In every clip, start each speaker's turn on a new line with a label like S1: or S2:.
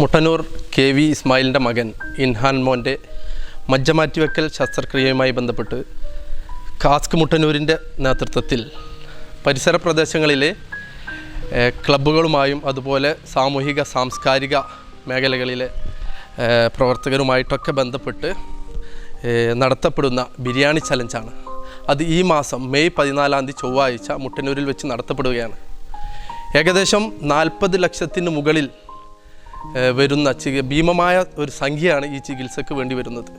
S1: Muttannur K V ഇസ്മായിലിന്റെ മകൻ ഇൻഹാൻ മോന്റെ മജ്ജമാറ്റിവെക്കൽ ശസ്ത്രക്രിയയുമായി ബന്ധപ്പെട്ട് കാസ്ക് മുട്ടന്നൂരിന്റെ നേതൃത്വത്തിൽ പരിസര പ്രദേശങ്ങളിലെ ക്ലബുകളുമായും അതുപോലെ സാമൂഹിക സാംസ്കാരിക മേഖലകളിലെ പ്രവർത്തകരുമായിട്ടൊക്കെ ബന്ധപ്പെട്ട് നടത്തപ്പെടുന്ന ബിരിയാണി ചലഞ്ചാണ്. അത് ഈ മാസം മെയ് പതിനാലാം തീയതി ചൊവ്വാഴ്ച മുട്ടന്നൂരിൽ വെച്ച് നടത്തപ്പെടുകയാണ്. ഏകദേശം നാൽപ്പത് ലക്ഷത്തിന് മുകളിൽ വരുന്ന ഭീമമായ ഒരു സംഖ്യയാണ് ഈ ചികിത്സയ്ക്ക് വേണ്ടി വരുന്നത്.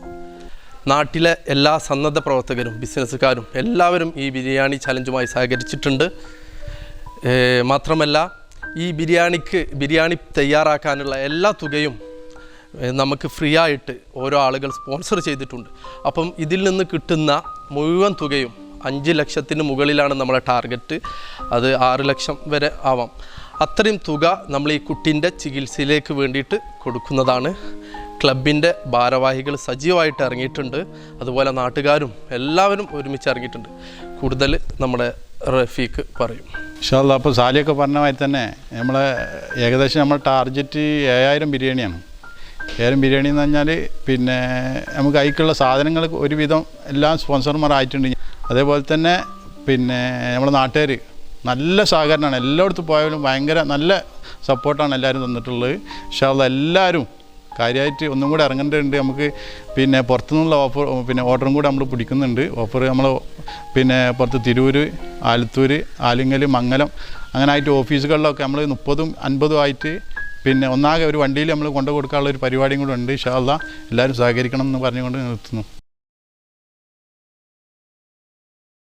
S1: നാട്ടിലെ എല്ലാ സന്നദ്ധ പ്രവർത്തകരും ബിസിനസ്സുകാരും എല്ലാവരും ഈ ബിരിയാണി ചലഞ്ചുമായി സഹകരിച്ചിട്ടുണ്ട്. മാത്രമല്ല ഈ ബിരിയാണിക്ക് ബിരിയാണി തയ്യാറാക്കാനുള്ള എല്ലാ തുകയും നമുക്ക് ഫ്രീ ആയിട്ട് ഓരോ ആളുകൾ സ്പോൺസർ ചെയ്തിട്ടുണ്ട്. അപ്പം ഇതിൽ നിന്ന് കിട്ടുന്ന മുഴുവൻ തുകയും അഞ്ച് ലക്ഷത്തിന് മുകളിലാണ് നമ്മളെ ടാർഗറ്റ്. അത് ആറ് ലക്ഷം വരെ ആവാം. അത്രയും തുക നമ്മൾ ഈ കുട്ടിന്റെ ചികിത്സയിലേക്ക് വേണ്ടിയിട്ട് കൊടുക്കുന്നതാണ്. ക്ലബിന്റെ ഭാരവാഹികൾ സജീവമായിട്ട് ഇറങ്ങിയിട്ടുണ്ട്. അതുപോലെ നാട്ടുകാരും എല്ലാവരും ഒരുമിച്ച് ഇറങ്ങിയിട്ടുണ്ട്. കൂടുതൽ നമ്മുടെ റഫീഖ് പറയും.
S2: ഇൻഷാല്ല അപ്പോൾ സാലിയൊക്കെ പറഞ്ഞ മാതിരി തന്നെ നമ്മൾ ഏകദേശം നമ്മൾ ടാർജറ്റ് ഏഴായിരം ബിരിയാണിയാണ്. ഏഴായിരം ബിരിയാണി എന്ന് പറഞ്ഞാൽ പിന്നെ നമുക്ക് അതിക്കുള്ള സാധനങ്ങൾ ഒരുവിധം എല്ലാം സ്പോൺസർമാർ ആയിട്ടുണ്ട് അതേപോലെ തന്നെ പിന്നെ നമ്മുടെ നാട്ടുകാർ നല്ല സഹകരണമാണ്. എല്ലായിടത്തും പോയാലും ഭയങ്കര നല്ല സപ്പോർട്ടാണ് എല്ലാവരും തന്നിട്ടുള്ളത്. ഇൻഷാല്ല എല്ലാവരും കാര്യമായിട്ട് ഒന്നും കൂടെ ഇറങ്ങേണ്ടതുണ്ട്. നമുക്ക് പിന്നെ പുറത്തുനിന്നുള്ള ഓഫർ പിന്നെ ഓർഡറും കൂടെ നമ്മൾ പിടിക്കുന്നുണ്ട്. ഓഫർ നമ്മൾ പിന്നെ പുറത്ത് തിരൂർ ആലത്തൂർ ആലിങ്ങൽ മംഗലം അങ്ങനെ ആയിട്ട് ഓഫീസുകളിലൊക്കെ നമ്മൾ മുപ്പതും അൻപതും ആയിട്ട് പിന്നെ ഒന്നാകെ ഒരു വണ്ടിയിൽ നമ്മൾ കൊണ്ടു കൊടുക്കാനുള്ള ഒരു പരിപാടിയും കൂടെ ഉണ്ട്. അള്ളാ എല്ലാവരും സഹകരിക്കണം എന്ന് പറഞ്ഞുകൊണ്ട് നിർത്തുന്നു.